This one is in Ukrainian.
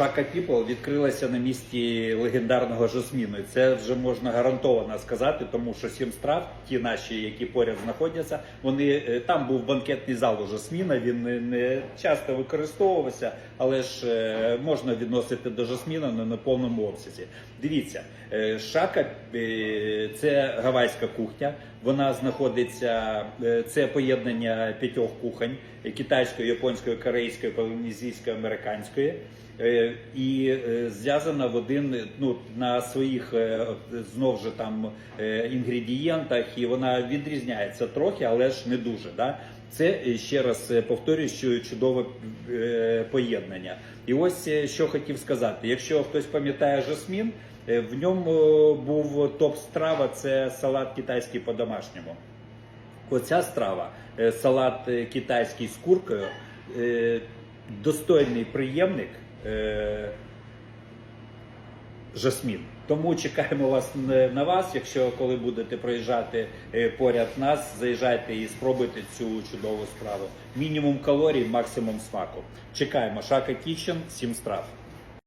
Шака Піпл відкрилася на місці легендарного жасміну. Це вже можна гарантовано сказати, тому що сім страв, ті наші, які поряд знаходяться, вони е, там був банкетний зал у жасміна. Він не, часто використовувався, але ж е, можна відносити до жасміна на, повному обсязі. Дивіться, е, шака це гавайська кухня. Вона знаходиться це поєднання п'ятьох кухонь: китайської, японської, корейської, полінезійської, американської. Е, і е, зв'язана в один ну на своїх е, знов же там інгредієнтах, і вона відрізняється трохи, але ж не дуже. Да? Це ще раз повторюю, що чудове поєднання. І ось що хотів сказати: якщо хтось пам'ятає жасмін, в ньому був топ страва це салат китайський по-домашньому. Оця страва, салат китайський з куркою, достойний приємник е, жасмін. Тому чекаємо вас на вас. Якщо коли будете проїжджати е, поряд нас, заїжджайте і спробуйте цю чудову страву. Мінімум калорій, максимум смаку. Чекаємо. Шака Кічен, 7 страв.